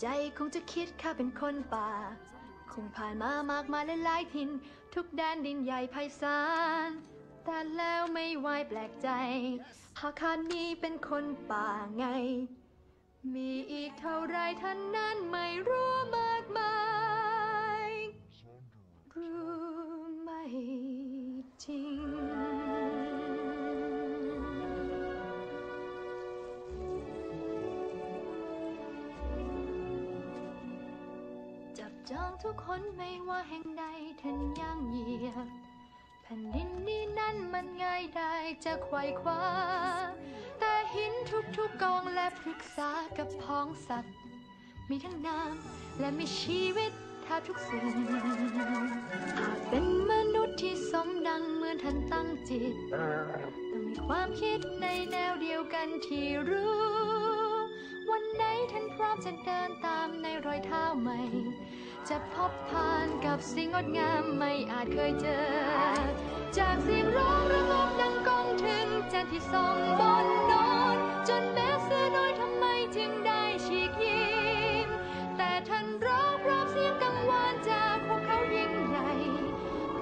ใจคงจะคิดข้าเป็นคนป่า คงผ่านมามากมายหลายทิน ทุกแดนดินใหญ่ไพศาล แต่แล้วไม่ไหวายแปลกใจ หากข้านี้เป็นคนป่าไง มีอีกเท่าไรท่านนั้นไม่รู้มากมาย จองทุกคนไม่ว่าแห่งใดท่านย่างเหยียบแผ่นดินนี้นั้นมันง่ายได้จะไขว่คว้า แต่หินทุกๆกองและพฤกษากับพ้องสัตว์ มีทั้งน้ำและมีชีวิตแทบทุกสิ่งหากเป็นมนุษย์ที่สมดังเหมือนท่านตั้งจิต ต้องมีความคิดในแนวเดียวกันที่รู้ วันไหนท่านพร้อมจะเดินตามในรอยเท้าใหม่ จะพบผ่านกับสิ่งงดงามไม่อาจเคยเจอ จากเสียงร้องระงมดังก้องถึงจันทร์ที่ส่องบนโนนจนแม้เสือน้อยทำไมจึงได้ฉีกยิ้ม แต่ท่านร้องพร้อมเสียงกังวานจากพวกเขายิ่งใหญ่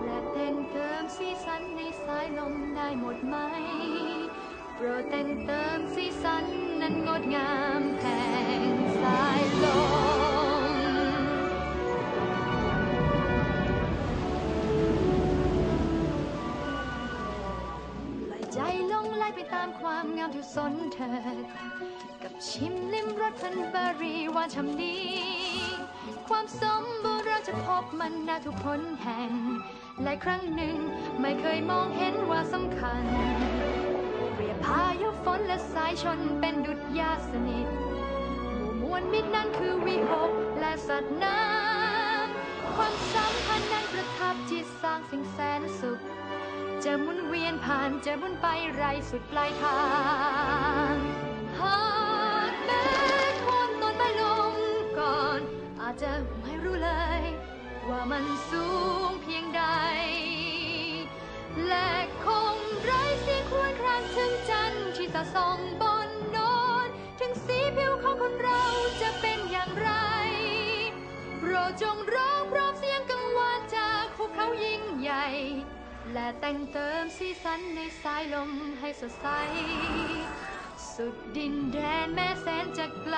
และแต่งเติมสีสันในสายลมได้หมดไหมโปรดแต่งเติมสีสันนั้นงดงามแห่ง ไปตามความงามทุกสนเถิด กับชิมลิ้มรสพันบารีหวาช่ำนีความสมบูรณ์เราจะพบมันนาทุกหนแห่ง หลายครั้งหนึ่งไม่เคยมองเห็นว่าสำคัญ เปรียบพายุฝนและสายชนเป็นดุจยาสนิทหมู่มวลมิตรนั้นคือวิหกและสัตว์น้ำความสัมพันธ์นั้นประทับจิตสร้างสิ่งแสนสุขจะมุน ผ่านจะบุนไปไรสุดปลายทางหากแม้คนต้นไม้ลงก่อน อาจจะไม่รู้เลย ว่ามันสูงเพียงใด และคงไร้เสียงครวญครางถึงจันทร์ที่จะส่อง และแต่งเติมสีสันในสายลมให้สดใส สุดดินแดนแม่แสนจะไกล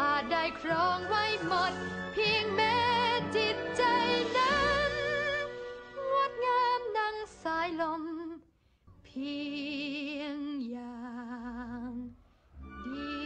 อาจได้ครองไว้หมด เพียงแม้จิตใจนั้นงดงามดังสายลม เพียงอย่างเดียว